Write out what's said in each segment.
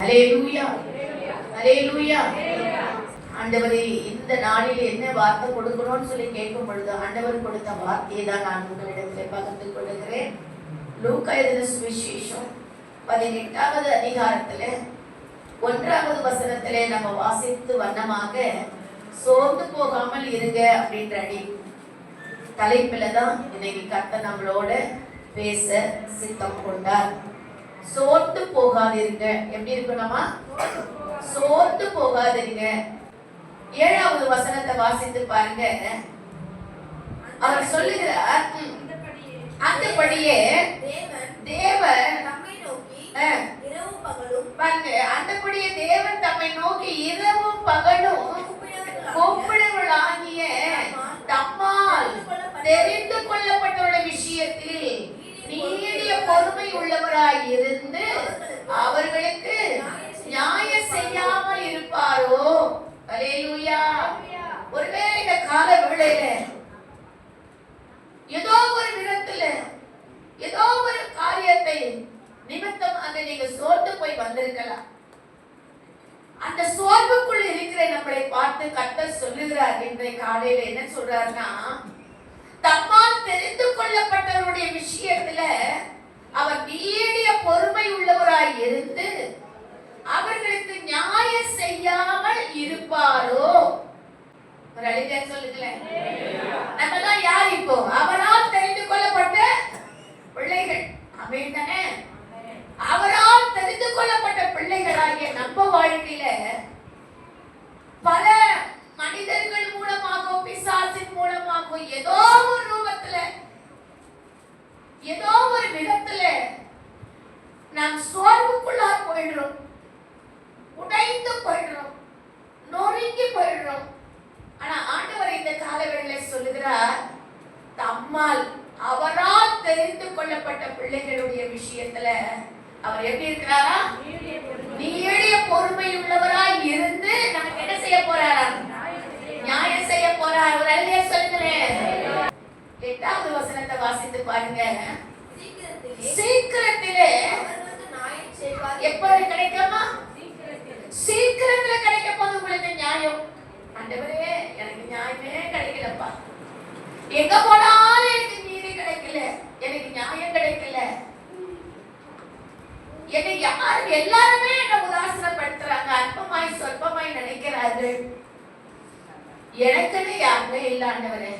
ஹalleluya. ஆண்டவரே இந்த நாளில் என்ன வார்த்தை கொடுக்கணும்னு சொல்லி கேட்கும் பொழுது ஆண்டவர் கொடுத்த வார்த்தையை தான் நான் உங்களிடத்தில் பகிர்ந்து கொள்கிறேன். லூக்கா எழுதின சுவிசேஷம் பதினெட்டாவது அதிகாரத்துல ஒன்றாவது வசனத்திலே நம்ம வாசித்து வண்ணமாக சோர்ந்து போகாமல் இருங்க அப்படின்ற அடி தலைப்பில தான் இன்னைக்கு கத்த நம்மளோட பேச சித்தம் கொண்டார். சோர்ந்து போகாதீங்க எப்படி இருக்கணுமா சோர்ந்து போகாதீங்க ஏழாவது வசனத்தை வாசித்து பாருங்க. அவர் சொல்லுகிறார் அந்தபடியே தேவன் தேவன் அந்தபடியே தேவன் தம்மை நோக்கி இரவும் பகலும் கூப்பிடுவர்களாகிய தம்மால் தெரிந்து கொள்ளப்பட்டவருடைய விஷயத்தில் நீடிய பொறுமை உள்ளவராய் இருந்து அவர்களுக்கு நியாயம் செய்யாமல் இருப்பாரோ? ஒருவேளை இந்த கால வேளையில ஏதோ ஒரு விதத்துல ஏதோ ஒரு காரியத்தை நிமித்தமாக நீங்க சோர்ந்து போய் வந்திருக்கலாம். அந்த சோர்வுக்குள் இருக்கிற நம்மளை பார்த்து கர்த்தர் சொல்லுகிறார் இன்றைய காலையில என்ன சொல்றாருன்னா தப்பால் தெரிந்து கொள்ளப்பட்டவருடைய விஷயத்துல அவர் நீடிய பொறுமை உள்ளவராய் இருந்து அவர்களுக்கு நியாயம் செய்யாமல் இருப்பாரோ? ஒரு அழிக்க சொல்லுங்களேன். நம்மதான் யார் இப்போ? அவரால் தெரிந்து கொள்ளப்பட்ட பிள்ளைகள். அமேன் தானே? அவரால் தெரிந்து கொள்ளப்பட்ட பிள்ளைகளாகிய நம்ம வாழ்க்கையில பல மனிதர்கள் மூலமாகவும் பிசாசின் மூலமாகவும் ஏதோ ஒரு ஏதோ ஒரு விதத்துல நாம் சோர்வுக்குள்ளா போயிடுறோம். உடைந்து போயிடுறோம். நொறுங்கி போயிடுறோம். ஆனா ஆண்டவர் இந்த காலவெளியில சொல்லுகிறார் தம்மால் அவரால் தெரிந்து கொள்ளப்பட்ட பிள்ளைகளுடைய விஷயத்துல அவர் எப்படி இருக்கிறாரா? நீடிய பொறுமை. உள்ளவராய் இருந்து நமக்கு என்ன செய்ய போறாரா நியாயம் செய்ய போறார் ஒரு அல்லையா சொல்லுங்களேன் எட்டாவது வசனத்தை வாசித்து பாருங்க சீக்கிரத்திலே சீக்கிரத்திலே அவர் வந்து நியாயம் செய்வார் எப்போது கிடைக்குமா சீக்கிரத்துல கிடைக்க போது உங்களுக்கு நியாயம் ஆண்டவரே எனக்கு நியாயமே கிடைக்கலப்பா எங்க போனாலும் எனக்கு நீதி கிடைக்கல எனக்கு நியாயம் கிடைக்கல என்னை யார் எல்லாருமே என்ன உதாசனப்படுத்துறாங்க. அற்பமாய் சொற்பமாய் நினைக்கிறாரு. எனக்குன்னு யாருமே இல்லாண்டவரே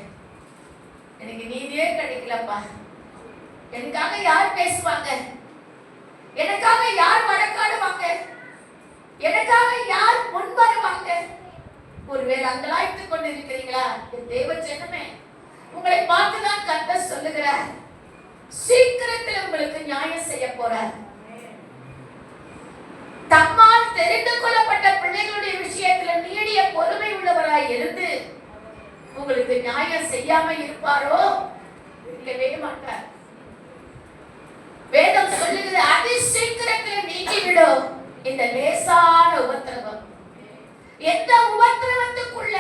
எனக்கு நீதியே கிடைக்கலப்பா. எனக்காக யார் பேசுவாங்க? எனக்காக யார் வழக்காடுவாங்க? எனக்காக யார் முன் வருவாங்க? ஒருவேளை அங்கலாய்த்து கொண்டு இருக்கிறீங்களா என் தேவ ஜனமே உங்களை பார்த்துதான் கத்த சொல்லுகிறார். சீக்கிரத்தில் உங்களுக்கு நியாயம் செய்ய போறார். தம்மால் தெரிந்து கொள்ளப்பட்ட பிள்ளைகளுடைய விஷயத்துல நீடிய பொறுமை உள்ளவராய் இருந்து உங்களுக்கு நியாயம் செய்யாம இருப்பாரோ? இருக்கவே மாட்டார். வேதம் சொல்லுகிறது அதி சீக்கிரத்தில் நீங்கிவிடும் இந்த லேசான உபத்திரவம். எந்த உபத்திரவத்துக்குள்ள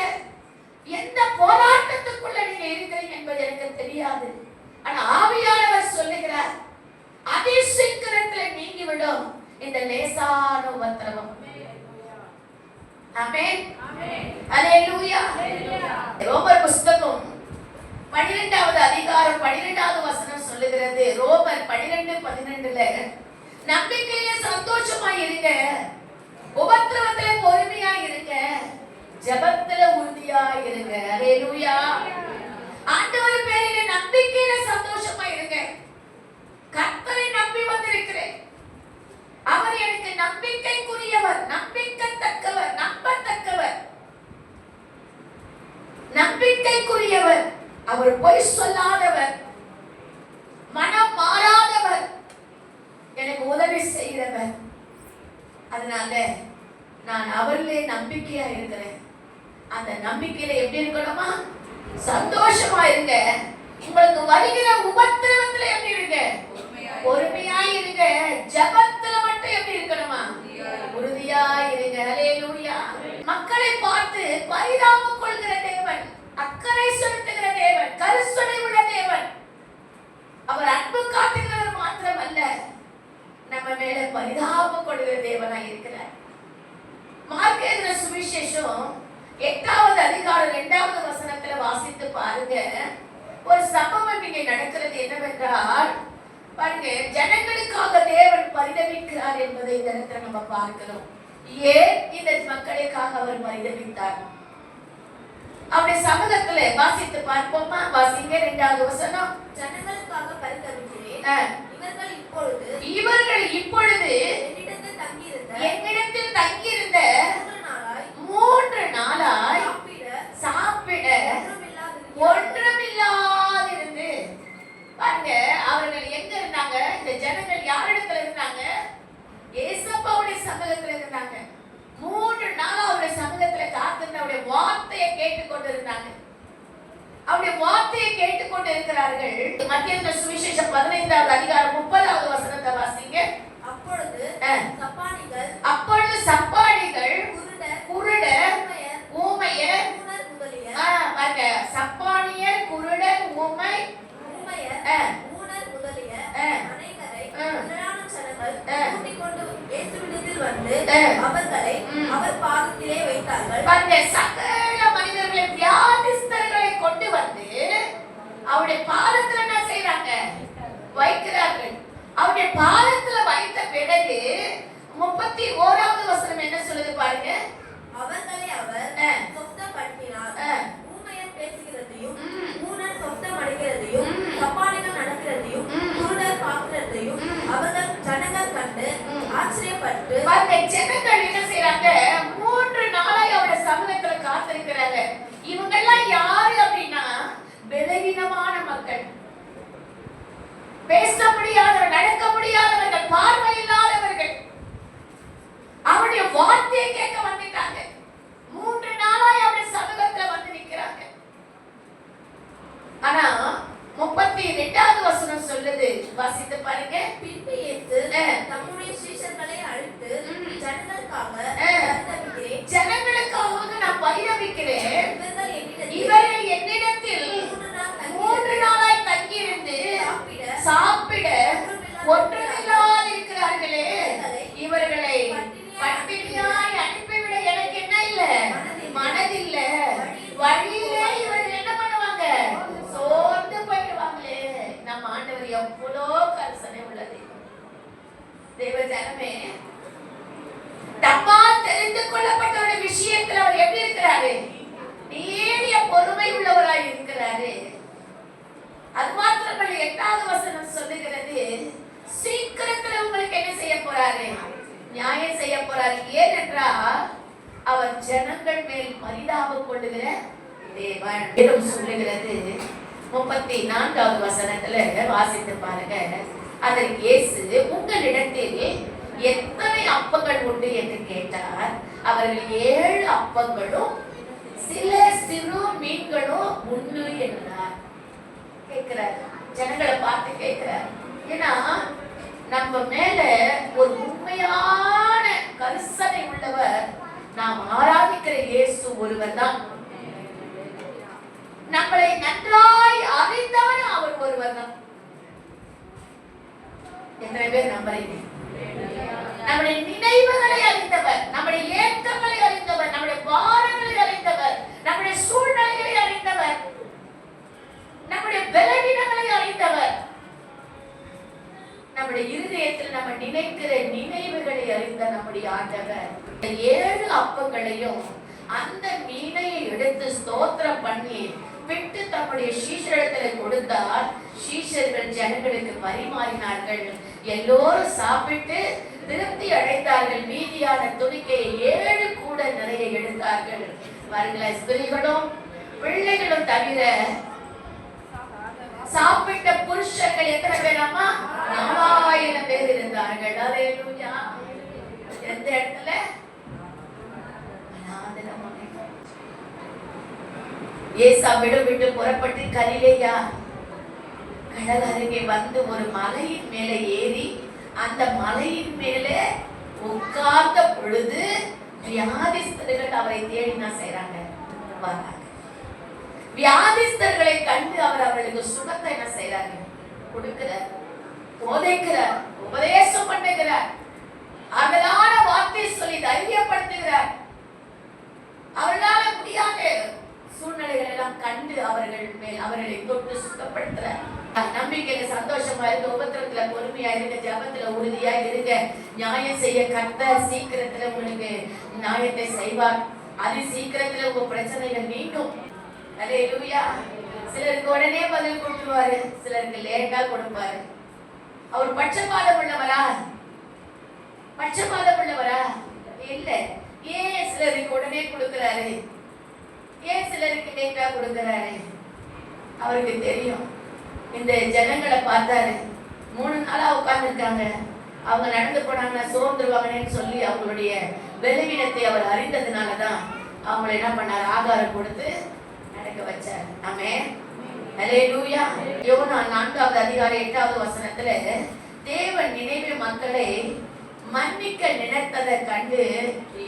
எந்த போராட்டத்துக்குள்ள நீங்க இருக்கிறீங்க என்பது எனக்கு தெரியாது. ஆனா ஆவியானவர் சொல்லுகிறார் அதி சீக்கிரத்தில் நீங்கிவிடும். இந்த லேசான உபத்திரவம் ரோமர் புஸ்தகம் பன்னிரெண்டாவது அதிகாரம் பன்னிரெண்டாவது வசனம் சொல்லுகிறது. ரோமர் பன்னிரெண்டு பதினெண்டுல நம்பிக்கையில சந்தோஷமா இருங்க. உபத்திரவத்துல பொறுமையா இருங்க. ஜெபத்துல உறுதியா இருங்க. ஹalleluya ஆண்டவர் பேரில நம்பிக்கையில சந்தோஷமா இருங்க. கர்த்தரை நம்பி வந்திருக்கிறேன். அவர் எனக்கு நம்பிக்கைக்குரியவர் நம்பிக்கத்தக்கவர் நம்பத்தக்கவர். நம்பிக்கைக்குரியவர் அவர் பொய் சொல்லாதவர் மனம் மாறாதவர் எனக்கு உதவி செய்கிறவர். அதனால நான் அவரிலே நம்பிக்கையா இருக்கிறேன். அந்த நம்பிக்கையில எப்படி இருக்கணுமா? சந்தோஷமா இருங்க. உங்களுக்கு வருகிற உபத்திரவத்துல எப்படி இருங்க? பொறுமையா இருங்க. ஜபத்துல மட்டும் எப்படி இருக்கணுமா உறுதியா இருங்க ஹalleluya மக்களை பார்த்து பரிதாபம் கொள்கிற தேவன் அக்கறை செலுத்துகிற தேவன் கருசனை உள்ள தேவன். அவர் அன்பு காட்டுகிறவர் மாத்திரமல்ல நம்ம மேல பரிதாபம் கொள்கிற தேவனா இருக்கிறார். சுவிசேஷம் எட்டாவது அதிகாரம் இரண்டாவது வசனத்துல வாசித்து பாருங்க. ஒரு சம்பவம் இங்கே நடக்கிறது என்னவென்றால் பாருங்க ஜனங்களுக்காக தேவன் பரிதவிக்கிறார் என்பதை இந்த இடத்துல நம்ம பார்க்கிறோம். ஏன் இந்த மக்களுக்காக அவர் பரிதவித்தார்? அவருடைய சமூகத்துல வாசித்து பார்ப்போமா? வாசிங்க இரண்டாவது வசனம். ஜனங்களுக்காக பரிதவிக்கிறேன் இருந்தாங்க அவருடைய வார்த்தையை கேட்டுக்கொண்டு இருக்கிறார்கள் மத்திய சுவிசேஷம் பதினைந்தாவது அதிகாரம் முப்பதாவது வசனத்தை வாசிங்க அப்பொழுது. சப்பானிகள் அப்பொழுது சப்பாடிகள் குருடர் குருடர் ஊமையர், பாருங்க சப்பானியர் குருடர் ஊமை ஊமையர். ஊனர் முதலிய ஆ. கூட்டிக் கொண்டு இயேசுவினிடத்தில் வந்து. அவர்களை. அவர் பாதத்திலே வைத்தார்கள் எட்டாவது வசனம் சொல்லுகிறது சீக்கிரத்துல உங்களுக்கு என்ன செய்ய போறாரு? நியாயம் செய்ய போறாரு. ஏனென்றால் அவர் ஜனங்கள் மேல் பரிதாப கொள்ளுகிற தேவன் வேதம் சொல்லுகிறது. முப்பத்தி நான்காவது வசனத்துல வாசித்து பாருங்க. அதற்கு இயேசு உங்களிடத்தில் எத்தனை அப்பங்கள் உண்டு? என்று கேட்டார். அவர்கள் ஏழு அப்பங்களும் சில சிறு மீன்களும் உண்டு என்றார். கேட்கிறார். ஜனங்களை பார்த்து கேட்கிறார். ஏன்னா நம்ம மேல ஒரு உண்மையான கரிசனை உள்ளவர் நாம் ஆராதிக்கிற இயேசு ஒருவர் தான் நம்மளை நன்றாய் அறிந்தவர் அவர் ஒருவர் தான் எத்தனை பேர் நம்புறீங்க நம்முடைய நினைவுகளை அறிந்தவர் நம்முடைய ஏக்கங்களை அறிந்தவர் நம்முடைய பாரங்களை அறிந்தவர் நம்முடைய சூழ் நம்முடைய பலவீனங்களை அறிந்தவர். நம்முடைய இருதயத்தில் நம்ம நினைக்கிற நினைவுகளை அறிந்த நம்முடைய ஆண்டவர். ஏழு அப்பங்களையும் அந்த மீனையை எடுத்து ஸ்தோத்திரம் பண்ணி விட்டு தம்முடைய சீஷரிடத்துல கொடுத்தார். சீஷர்கள் ஜனங்களுக்கு பரிமாறினார்கள். எல்லோரும் சாப்பிட்டு திருப்தி அடைந்தார்கள். மீதியான துணிக்கையை ஏழு கூட நிறைய எடுத்தார்கள். பாருங்களா ஸ்திரீகளும் பிள்ளைகளும் தவிர சாப்பிட்ட புருஷர்கள் எத்தனை பேராமா நாலாயிரம் பேர் இருந்தார்கள். அல்லேலூயா எந்த இடத்துல? ஏசா விடு விட்டு புறப்பட்டு கலிலேயா. கடல் அருகே வந்து ஒரு மலையின் மேலே ஏறி அந்த மலையின் மேலே உட்கார்ந்த பொழுது வியாதிஸ்தர்கள் அவரை தேடினா செய்றாங்க. வராங்க. வியாதிஸ்தர்களை கண்டு அவர் அவர்களுக்கு சுகத்தை என்ன செய்யறாரு கொடுக்கிறார் போதைக்கிறார் உபதேசம் பண்ணுகிறார் அகலான வார்த்தை சொல்லி தைரியப்படுத்துகிறார். அவர்களால் முடியாத சூழ்நிலைகள் எல்லாம் கண்டு அவர்கள் மேல் அவர்களை தொட்டு சுத்தப்படுத்துறார் நம்பிக்கையில சந்தோஷமா இருங்க உபத்திரத்துல பொறுமையா இருங்க ஜபத்துல உறுதியா இருங்க. நியாயம் செய்ய கத்த சீக்கிரத்துல உங்களுக்கு நியாயத்தை செய்வார். அது சீக்கிரத்துல உங்க பிரச்சனைகள் மீண்டும் நீங்கும் அல்லேலூயா சிலருக்கு உடனே பதில் கொடுத்துருவாரு சிலருக்கு லேட்டா கொடுப்பாரு. அவர் பட்சபாதம் உள்ளவரா பட்சபாதம் உள்ளவரா இல்ல. ஏன் சிலருக்கு உடனே கொடுக்கிறாரு? ஏன் சிலருக்கு லேட்டா கொடுக்கிறாரு? அவருக்கு தெரியும். இந்த ஜனங்களை பார்த்தாரு. மூணு நாளா உட்கார்ந்துருக்காங்க. அவங்க நடந்து போனாங்கன்னா சோர்ந்துருவாங்கன்னு சொல்லி அவங்களுடைய பலவீனத்தை அவர் அறிந்ததுனால தான் அவங்கள என்ன பண்ணார்? ஆகாரம் கொடுத்து நடக்க வச்சார் ஆமே ஹalleluya. யோனா நான்காவது அதிகாரம் எட்டாவது வசனத்துல தேவன் நினைவு மக்களை மன்னிக்க நினைத்ததை கண்டு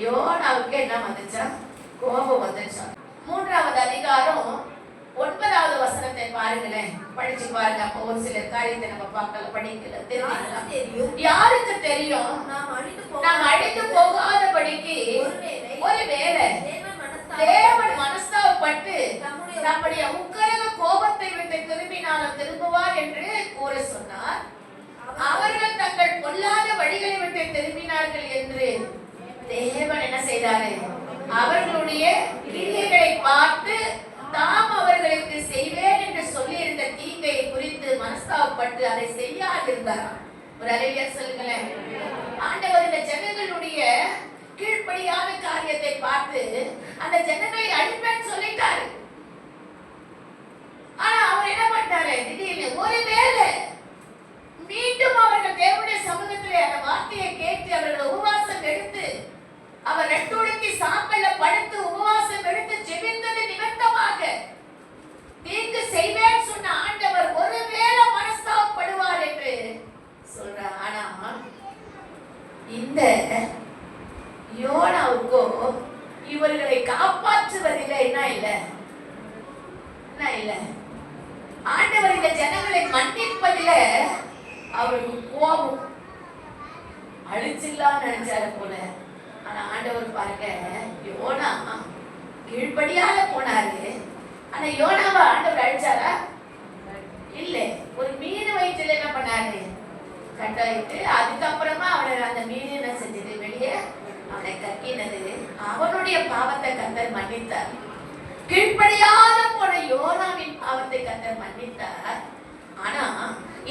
யோனாவுக்கு என்ன வந்துச்சா? கோபம் வந்துச்சா? மூன்றாவது அதிகாரம் ஒன்பதாவது வசனத்தை பாருங்களேன். படிச்சு பாருங்க அப்போ ஒரு சில காரியத்தை நம்ம பார்க்கல படிக்கல தெரியும்? யாருக்கு தெரியும்? நாம் அழிந்து போகாதபடிக்கு ஒருவேளை ஒருவேளை தேவன் மனஸ்தாபப்பட்டு நம்முடைய உக்கரக கோபத்தை விட்டு திரும்பினாலும் திரும்புவார் என்று கூற சொன்னார். அவர்கள் தங்கள் பொல்லாத வழிகளை விட்டு திரும்பினார்கள் என்று தேவன் என்ன செய்தாரு? அவர்களுடைய கிரியைகளை பார்த்து தாம் அவர்களுக்கு செய்வேன் என்று சொல்லி இருந்த தீங்கை குறித்து மனஸ்தாபப்பட்டு அதை செய்யாதிருந்தார்? ஒரு அலையர் சொல்லுங்களேன். ஆண்டவர் இந்த ஜனங்களுடைய கீழ்ப்படியான காரியத்தை பார்த்து அந்த ஜனங்களை அழிப்பேன்னு சொல்லிட்டாரு. ஆனா அவர் என்ன பண்ணாரு திடீர்னு ஒருவேளை மீண்டும் அவர்கள் தேவனுடைய சமூகத்திலே அந்த வார்த்தையை கேட்டு அவர்கள் உபவாசம் எடுத்து அவர் ரெட்டுடுக்கி சாம்பல்ல படுத்து உபவாசம் எடுத்து ஜெபித்தது நிமித்தமாக தீங்கு செய்வேன் சொன்ன ஆண்டவர் ஒருவேளை மனஸ்தாபப்படுவார் என்று சொல்றார். ஆனா இந்த யோனாவுக்கோ இவர்களை காப்பாற்றுவதில்லை. என்ன இல்லை? என்ன இல்லை? ஆண்டவர் இந்த ஜனங்களை மன்னிப்பதில அவருக்கு கோபம் அழிச்சிடலாம் நினைச்சாரு போல. ஆனா ஆண்டவர் பாருங்க யோனா கீழ்படியால போனாரு. ஆனா யோனாவை ஆண்டவர் அழிச்சாரா? இல்ல. ஒரு மீன் வயிற்றுல என்ன பண்ணாரு? கட்டாயிட்டு அதுக்கப்புறமா அவனை அந்த மீன் என்ன செஞ்சது? வெளியே அவனை கக்கினது. அவனுடைய பாவத்தை கத்தர் மன்னித்தார். கீழ்ப்படியாத போன யோனாவின் பாவத்தை கத்தர் மன்னித்தார். ஆனா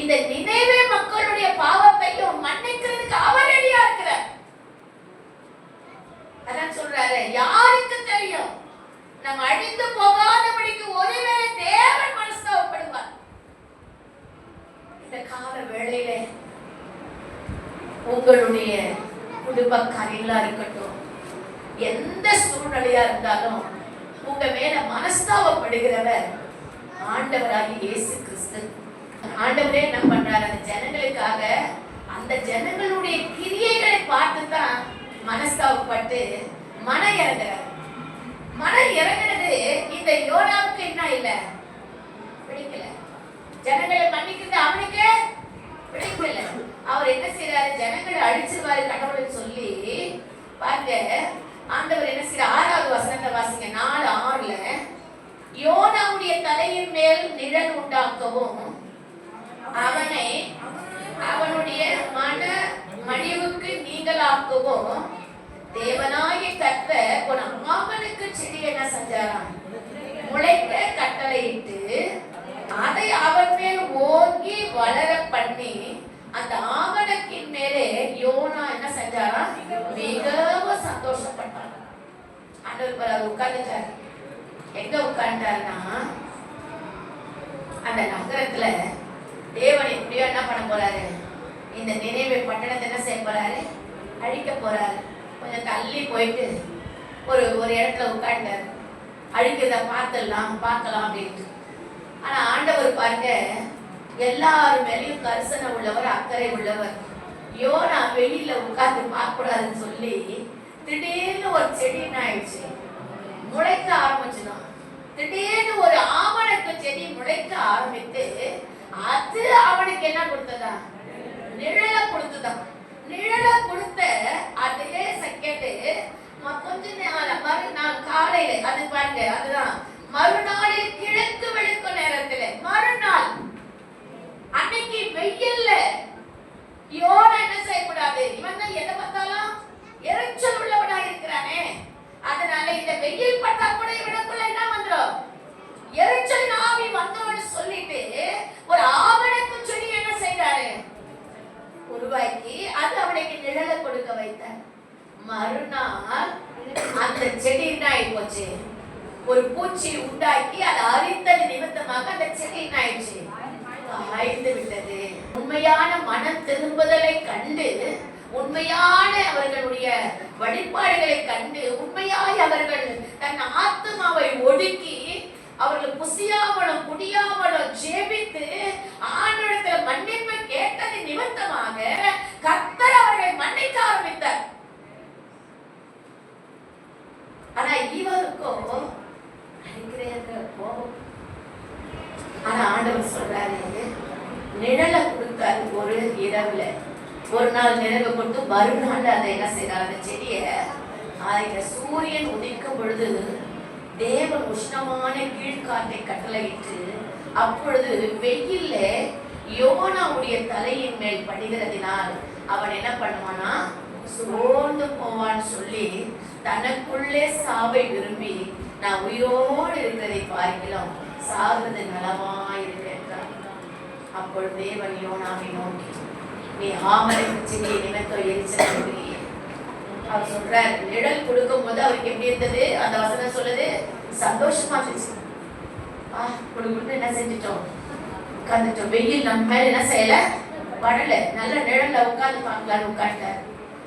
இந்த நினைவே மக்களுடைய பாவத்தையும் மன்னிக்கிறதுக்கு அவர் ரெடியா இருக்கிறார். அதான் சொல்றாரு யாருக்கு தெரியும்? நம்ம அழிந்து போகாதபடிக்கு ஒருவேளை தேவன் மனஸ்தாபப்படுவார். இந்த கால வேளையில உங்களுடைய குடும்ப காரியங்களா இருக்கட்டும் எந்த சூழ்நிலையா இருந்தாலும் உங்க மேல மனஸ்தாபப்படுகிறவர் ஆண்டவராகி இயேசு கிறிஸ்து. ஆண்டவரே என்ன பண்றாரு அந்த ஜனங்களுக்காக அந்த ஜனங்களுடைய கிரியைகளை பார்த்து தான் மனஸ்தாபப்பட்டு மன இறங்குறார் மன இறங்குனது இந்த யோனாவுக்கு என்ன இல்ல? பிடிக்கல. ஜனங்களை மன்னிக்கிறது அவனுக்கு பிடிக்கல. அவர் என்ன செய்யறாரு ஜனங்களை அழிச்சிருவாரு கடவுள்னு சொல்லி பாருங்க ஆண்டவர் என்ன செய்யற ஆறாவது வசனத்தை வாசிங்க. நாலு ஆறுல யோனாவுடைய தலையின் மேல் நிழல் உண்டாக்கவும் அவனை அவனுடைய மன மடிவுக்கு நீங்களாக்கவும் தேவனாகிய கத்த ஒரு அவனுக்கு செடி என்ன செஞ்சாராம் முளைக்க கட்டளையிட்டு அதை அவன் மேல் ஓங்கி வளர பண்ணி அந்த ஆவணக்கின் மேலே யோனா என்ன செஞ்சாராம் மிகவும் சந்தோஷப்பட்டான் ஆண்டவர் பாரு, அவர் உட்கார்ந்துட்டார் எங்க அந்த நகரத்துல தேவன் எப்படியோ என்ன பண்ண போறாரு? இந்த நினைவு பட்டணத்தை என்ன செய்ய போறாரு? அழிக்க போறாரு. கொஞ்சம் தள்ளி போயிட்டு ஒரு ஒரு இடத்துல உட்கார்ந்தாரு. அழிக்கிறத பார்த்துடலாம் பார்க்கலாம் அப்படின்ட்டு. ஆனா ஆண்டவர் பாருங்க எல்லார் மேலேயும் கரிசனை உள்ளவர் அக்கறை உள்ளவர். யோனா வெளியில உட்கார்ந்து பார்க்கக்கூடாதுன்னு சொல்லி திடீர்னு ஒரு செடி என்ன ஆயிடுச்சு? முளைக்க ஆரம்பிச்சுதான். திடீர்னு ஒரு ஆமணக்கு செடி முளைக்க ஆரம்பித்து அது அவனுக்கு என்ன கொடுத்ததா? நிழலை கொடுத்ததா? நிழலை கொடுத்த அதே செகண்டு கொஞ்ச நேரம் மறுநாள் காலையில அது பாருங்க அதுதான். மறுநாளில் கிழக்கு விழுக்கும் நேரத்துல மறுநாள். அன்னைக்கு வெயில்ல யோன என்ன செய்யக்கூடாது? இவன் தான் எதை பார்த்தாலும் எரிச்சல் உள்ளவனா இருக்கிறானே அதனால இந்த வெயில் பட்டா கூட இவனுக்குள்ள என்ன வந்துடும் எரிச்சல் நாவி வந்தோம்னு சொல்லிட்டு ஒரு ஆவணக்கு சொல்லி என்ன செய்யறாரு உருவாக்கி அது அவனுக்கு நிழலை கொடுக்க வைத்தார். மறுநாள் அந்த செடி என்ன போச்சு? ஒரு பூச்சி உண்டாக்கி அதை அரித்தது நிமித்தமாக அந்த செடி என்ன ஆயிடுச்சு? ஆய்ந்து விட்டது. உண்மையான மனம் திரும்புதலை கண்டு உண்மையான அவர்களுடைய வழிபாடுகளை கண்டு உண்மையாய் அவர்கள் தன் ஆத்மாவை ஒடுக்கி அவர்கள் புசியாமலும் குடியாமலும் ஜெபித்து ஆண்டவரத்துல மன்னிப்பு கேட்டது நிமித்தமாக கத்தர் அவர்களை மன்னிக்க ஆரம்பித்தார். ஆனா இவருக்கோ கோபம். ஆனா ஆண்டவர் சொல்றாரு நிழலை கொடுத்தாரு ஒரு இரவுல. ஒரு நாள் நினைவு கொண்டு மறுநாள் அதை என்ன செய்யறாரு அந்த செடியை அதுல சூரியன் உதிக்கும் பொழுது தேவன் உஷ்ணமான கீழ்காட்டை கட்டளையிட்டு அப்பொழுது வெயில்ல யோனாவுடைய தலையின் மேல் படுகிறதினால் அவன் என்ன பண்ணுவானா சோர்ந்து போவான்னு சொல்லி தனக்குள்ளே சாவை விரும்பி நான் உயிரோடு இருக்கிறதை பார்க்கலாம் சாகிறது நலமாய் அப்பொழுது தேவன் யோனாவை நோக்கி நீ ஆமரை செடியை நிமித்தம் எரிச்சல் அவர் சொல்றார் நிழல் கொடுக்கும் போது அவருக்கு எப்படி இருந்தது? அந்த வசனம் சொல்லுது சந்தோஷமா இருந்துச்சு. ஆ கொடுக்குன்னு என்ன செஞ்சிட்டோம்? உட்காந்துட்டோம் வெயில் நம்ம மேல என்ன செய்யல? படல. நல்ல நிழல்ல உட்கார்ந்து பார்க்கலாம்னு உட்கார்ந்தார்.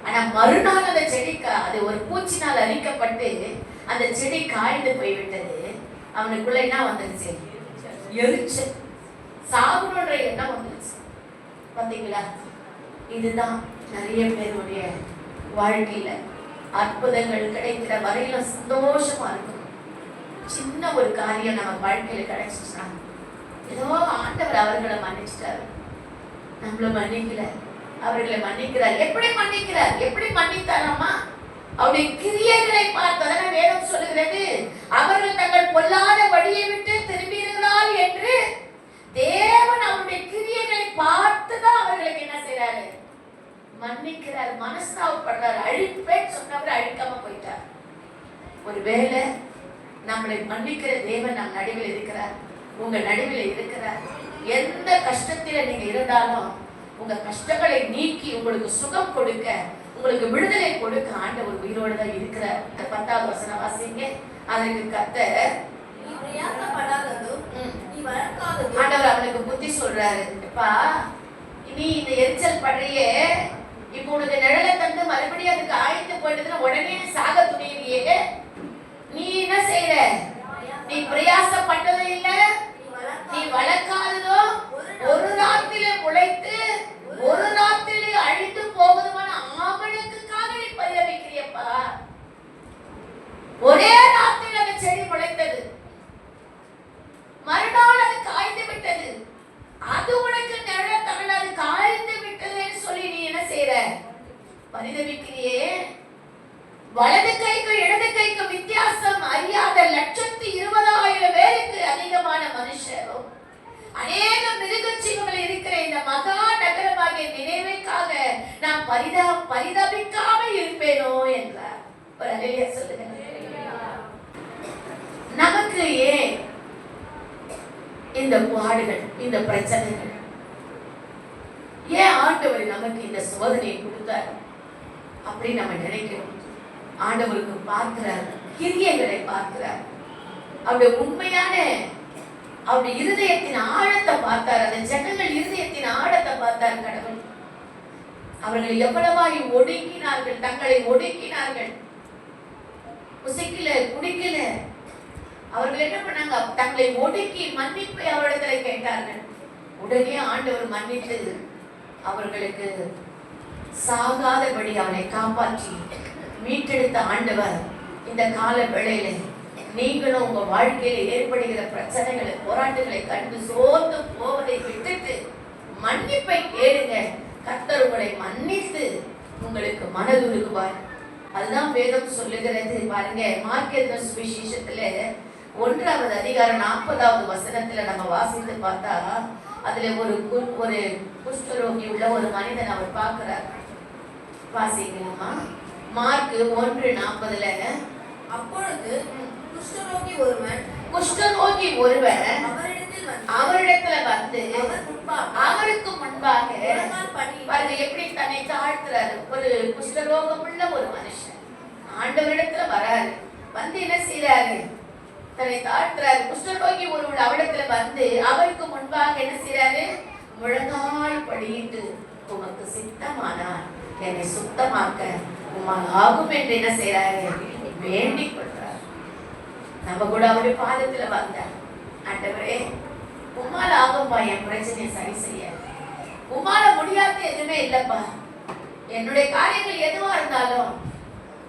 ஆனா மறுநாள் அந்த செடிக்கா அது ஒரு பூச்சினால் அரிக்கப்பட்டு அந்த செடி காய்ந்து போய்விட்டது. அவனுக்குள்ள என்ன வந்துருச்சு? எரிச்சல். சாகணுன்ற எண்ணம் வந்துருச்சு. பாத்தீங்களா? இதுதான் நிறைய பேருடைய வாழ்க்கையில அற்புதங்கள் கிடைக்கிற வரையில சந்தோஷமா இருக்கும். சின்ன ஒரு காரியம் நம்ம வாழ்க்கையில கிடைச்சிச்சா ஏதோ ஆண்டவர் அவர்களை மன்னிச்சிட்டாரு. நம்மள மன்னிக்கல. அவர்களை மன்னிக்கிறார். எப்படி மன்னிக்கிறார்? எப்படி மன்னித்தாராமா? அவருடைய கிரியைகளை பார்த்ததான வேதம் சொல்லுகிறது? அவர்கள் தங்கள் பொல்லாத வழியை விட்டு திரும்பியிருந்தால் என்று தேவன் அவருடைய கிரியைகளை பார்த்துதான் அவர்களுக்கு என்ன செய்யறாரு மன்னிக்கிறார் மனஸ்தாவப்படுறார் அழிப்பேன் சொன்னவர் அழிக்காம போயிட்டார். ஒருவேளை நம்மளை மன்னிக்கிற தேவன் நம் நடுவில் இருக்கிறார் உங்க நடுவில் இருக்கிறார். எந்த கஷ்டத்தில நீங்க இருந்தாலும் உங்க கஷ்டங்களை நீக்கி உங்களுக்கு சுகம் கொடுக்க உங்களுக்கு விடுதலை கொடுக்க ஆண்டவர் உயிரோடு தான் இருக்கிறார். பத்தாவது வசனம் வாசிங்க. அதற்கு கத்த நீ பிரயாசப்படாததும் நீ வளர்க்காததும் ஆண்டவர் அவனுக்கு புத்தி சொல்றாரு. அப்பா நீ இந்த எரிச்சல் படுறியே இப்போ உனக்கு நிழலை தந்து மறுபடியும் அதுக்கு ஆயத்து போயிட்டதுன்னா உடனே சாக துணியிலேயே நீ என்ன செய்யற நீ பிரயாசப்பட்டது இல்ல நீ நீ வளர்க்காததோ? ஒரு ராத்திரில உழைத்து ஒரு ராத்திரில அழித்து போவதுமான ஆவணத்துக்காக நீ பரிதவிக்கிறியப்பா ஒரே ராத்திரில அந்த செடி முளைத்தது மறுநாள் அது காய்ந்து விட்டது அது உனக்கு நிழ தமிழ் அது காய்ந்து விட்டதுன்னு சொல்லி நீ என்ன செய்யற பரிதவிக்கிறியே வலது கைக்கும் இடது கைக்கும் வித்தியாசம் அறியாத லட்சத்து இருபதாயிரம் பேருக்கு அதிகமான மனுஷரும் அநேக மிருகஜீவங்கள் இருக்கிற இந்த மகா நகரமாகிய நினைவுக்காக நான் பரிதா பரிதபிக்காம இருப்பேனோ என்றார் ஒரு அலையில சொல்லுங்க நமக்கு ஏன் இந்த பாடுகள் இந்த பிரச்சனைகள் ஏன் ஆண்டவர் நமக்கு இந்த சோதனையை கொடுத்தார் அப்படின்னு நம்ம நினைக்கிறோம் ஆண்டவருக்கு பார்க்கிறார் கிரியைகளை பார்க்கிறார் அவருடைய உண்மையான அவருடைய இருதயத்தின் ஆழத்தை பார்த்தார். அந்த ஜனங்கள் இருதயத்தின் ஆழத்தை பார்த்தார் கடவுள். அவர்கள் எவ்வளவாய் ஒடுங்கினார்கள் தங்களை ஒடுக்கினார்கள். புசிக்கல குடிக்கல. அவர்கள் என்ன பண்ணாங்க? தங்களை ஒடுக்கி மன்னிப்பை அவரிடத்துல கேட்டார்கள். உடனே ஆண்டவர் மன்னித்து அவர்களுக்கு சாகாதபடி அவனை காப்பாற்றி மீட்டெடுத்த ஆண்டவர் இந்த கால வேளையில நீங்களும் உங்க வாழ்க்கையில் ஏற்படுகிற பிரச்சனைகளை போராட்டங்களை கண்டு சோர்ந்து போவதை விட்டுட்டு மன்னிப்பை கேளுங்க. கத்தர் உங்களை மன்னித்து உங்களுக்கு மனதுருகுவார் அதுதான் வேதம் சொல்லுகிறது. பாருங்க மார்க்கெட் சுவிசேஷத்துல ஒன்றாவது அதிகாரம் நாற்பதாவது வசனத்துல நம்ம வாசித்து பார்த்தா அதுல ஒரு கு- ஒரு குஷ்டரோகி உள்ள ஒரு மனிதன் அவர் பார்க்கிறார். வாசிக்கலாமா மார்க் ஒன்று நாற்பதுல அப்பொழுது குஷ்டரோகி ஒருவன் குஷ்டரோகி ஒருவன் அவரிடத்தில் வந்து அவருக்கு முன்பாக பாருங்க எப்படி தன்னை தாழ்த்துறாரு ஒரு குஷ்டரோகம் உள்ள ஒரு மனுஷன். ஆண்டவரிடத்துல வராரு. வந்து என்ன செய்யறாரு தன்னை தாழ்த்துறாரு. குஷ்டரோகி ஒருவர் அவரிடத்துல வந்து அவருக்கு முன்பாக என்ன செய்யறாரு முழங்கால் படியிட்டு உமக்கு சித்தமானால் என்னை சுத்தமாக்க உமால் ஆகும் என்று என்ன செய்யறாரு வேண்டிக் நம்ம கூட அவருடைய பாதத்துல வந்தார். ஆண்டவரே உமால ஆகும்பா என் பிரச்சனையை சரி செய்ய. உமால முடியாத எதுவுமே இல்லப்பா. என்னுடைய காரியங்கள் எதுவா இருந்தாலும்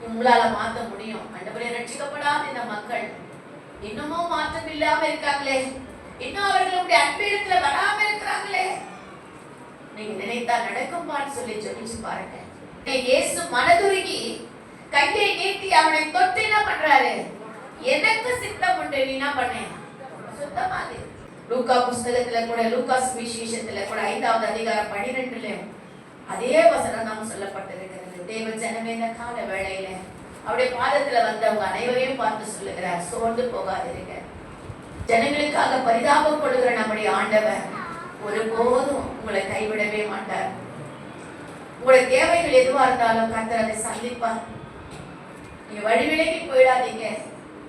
உங்களால மாத்த முடியும். ஆண்டவரே ரட்சிக்கப்படாத இந்த மக்கள் இன்னமும் மாற்றம் இல்லாம இருக்காங்களே. இன்னும் அவர்களுடைய அன்பிடத்துல வராம இருக்கிறாங்களே. நீங்க நினைத்தா நடக்கும்பான்னு சொல்லி ஜெபிச்சு பாருங்க. இயேசு மனதுருகி கையை நீட்டி அவனை தொட்டு என்ன பண்றாரு. எனக்கு சித்தம் உண்டு நீ என்ன பண்ண? லூகா லூக்கா புஸ்தகத்துல கூட லூக்கா சுவிசேஷத்துல கூட ஐந்தாவது அதிகாரம் பனிரெண்டுல அதே வசனம் தான் சொல்லப்பட்டிருக்கிறது. தேவ ஜனமே இந்த கால வேளையில அவருடைய பாதத்துல வந்தவங்க அனைவரையும் பார்த்து சொல்லுகிறார் சோர்ந்து போகாதிருங்க. ஜனங்களுக்காக பரிதாபம் கொள்கிற நம்முடைய ஆண்டவர் ஒருபோதும் உங்களை கைவிடவே மாட்டார். உங்களுடைய தேவைகள் எதுவா இருந்தாலும் கத்தர் அதை சந்திப்பார். நீங்க வழி விலகி போயிடாதீங்க.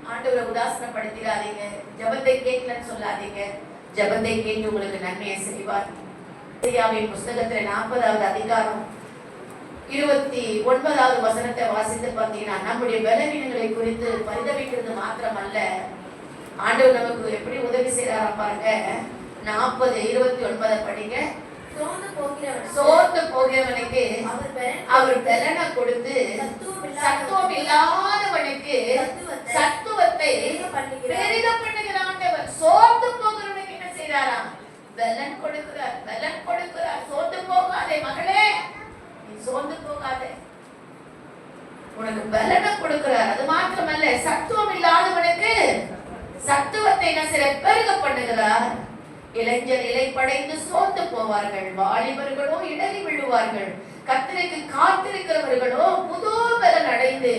ஆண்டவரை உதாசனப்படுத்திடாதீங்க. ஜபத்தை கேட்கலன்னு சொல்லாதீங்க. ஜபத்தை கேட்டு உங்களுக்கு நன்மையை செய்வார். செய்யாவின் புஸ்தகத்துல நாற்பதாவது அதிகாரம் இருபத்தி ஒன்பதாவது வசனத்தை வாசித்து பார்த்தீங்கன்னா நம்முடைய பலவீனங்களை குறித்து பரிதவிக்கிறது மாத்திரமல்ல. ஆண்டவர் நமக்கு எப்படி உதவி செய்யறாரா பாருங்க. நாற்பது இருபத்தி ஒன்பதை படிங்க. சோர்ந்து போகிறவன் சோர்ந்து போகிறவனுக்கு அவர் பெலன் கொடுத்து சத்துவம் இல்லாதவனுக்கு சத்துவத்தை பெருக பண்ணுகிற ஆண்டவர். சோர்ந்து போகிறவனுக்கு என்ன செய்றாராம் பலன் கொடுக்கிறார் பலன் கொடுக்கிறார். சோர்ந்து போகாதே மகளே. நீ சோர்ந்து போகாதே. உனக்கு பலனை கொடுக்கிறார். அது மாத்திரமல்ல சத்துவம் இல்லாதவனுக்கு சத்துவத்தை என்ன செய்ய பெருக பண்ணுகிறார் இளைஞர் இலை படைந்து சோர்ந்து போவார்கள் வாலிபர்களோ இடறி விழுவார்கள். கர்த்தருக்கு காத்திருக்கிறவர்களோ புது பலன் அடைந்து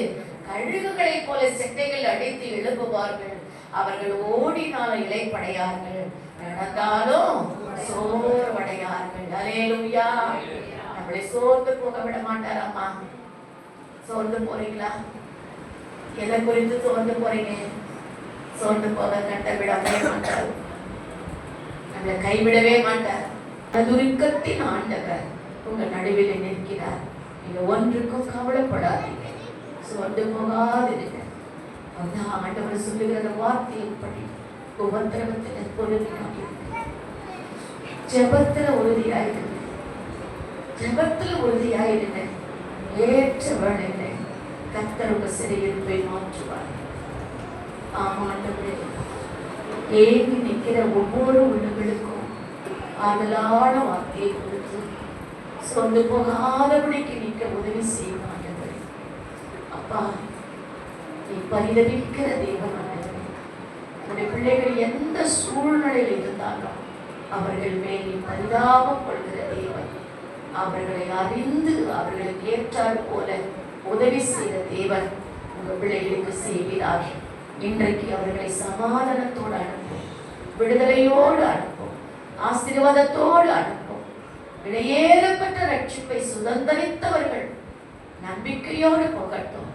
கழுகுகளைப் போல செட்டைகள் அடித்து எழுப்புவார்கள் அவர்கள் ஓடினாலும் இலைப்படையார்கள். நடந்தாலும் சோர்வடையார்கள். அலேலுயா நம்மளை சோர்ந்து போக விட மாட்டார் அம்மா சோர்ந்து போறீங்களா? எதை குறித்து சோர்ந்து போறீங்க? சோர்ந்து போக கட்ட விட மாட்டார். அதை கைவிடவே மாட்டார். துருக்கத்தின் ஆண்டவர் உங்க நடுவில் நிற்கிறார். நீங்க ஒன்றுக்கும் கவலைப்படாதீங்க. சொண்டு போகாதிருங்க. அந்த ஆண்டவர் சொல்லுகிற வார்த்தையின்படி உபத்திரவத்தில் பொறுமையாக ஜபத்தில் உறுதியாயிருங்க. ஜபத்தில் உறுதியாயிருங்க. ஏற்ற வேளையில கர்த்தர் உங்க போய் மாற்றுவார். ஆமாண்டவரே. ஏங்கி நிற்கிற ஒவ்வொரு உள்ளங்களுக்கும் ஆதலான வார்த்தையை கொடுத்து சொந்து போகாதபடிக்கு நிற்க உதவி செய்யும் ஆண்டவரே அப்பா நீ பரிதவிக்கிற தேவன் ஆண்டவரே பிள்ளைகள் எந்த சூழ்நிலையில் இருந்தாலும் அவர்கள் மேல் நீ பரிதாபம் கொள்கிற தேவன். அவர்களை அறிந்து அவர்களுக்கு ஏற்றாற் போல உதவி செய்த தேவன் உங்கள் பிள்ளைகளுக்கு செய்கிறார். இன்றைக்கு அவர்களை சமாதானத்தோடு அனுப்பும் விடுதலையோடு அனுப்பும் ஆசீர்வாதத்தோடு அனுப்பும் விலையேறப்பட்ட ரட்சிப்பை சுதந்திரித்தவர்கள் நம்பிக்கையோடு புகட்டும்.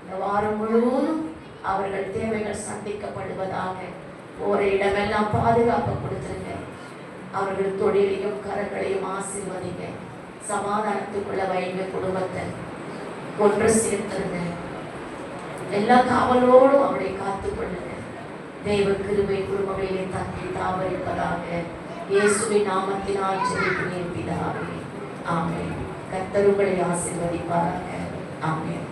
இந்த வாரம் முழுவதும் அவர்கள் தேவைகள் சந்திக்கப்படுவதாக ஒரு இடமெல்லாம் பாதுகாப்பு கொடுத்துருங்க. அவர்கள் தொழிலையும் கரங்களையும் ஆசீர்வதிங்க. சமாதானத்துக்குள்ள வைங்க குடும்பத்தை. ஒன்று சேர்த்துருங்க. எல்லா காவலோடும் அவளை காத்து கொள்ளுங்க தெய்வ கிருபை குடும்பங்களிலே தங்கி தாவரிப்பதாக இயேசுவின் நாமத்தினால் ஜெபிக்கிறேன் பிதாவே. ஆமே கர்த்தர் உங்களை ஆசீர்வதிப்பாராக. ஆமென்.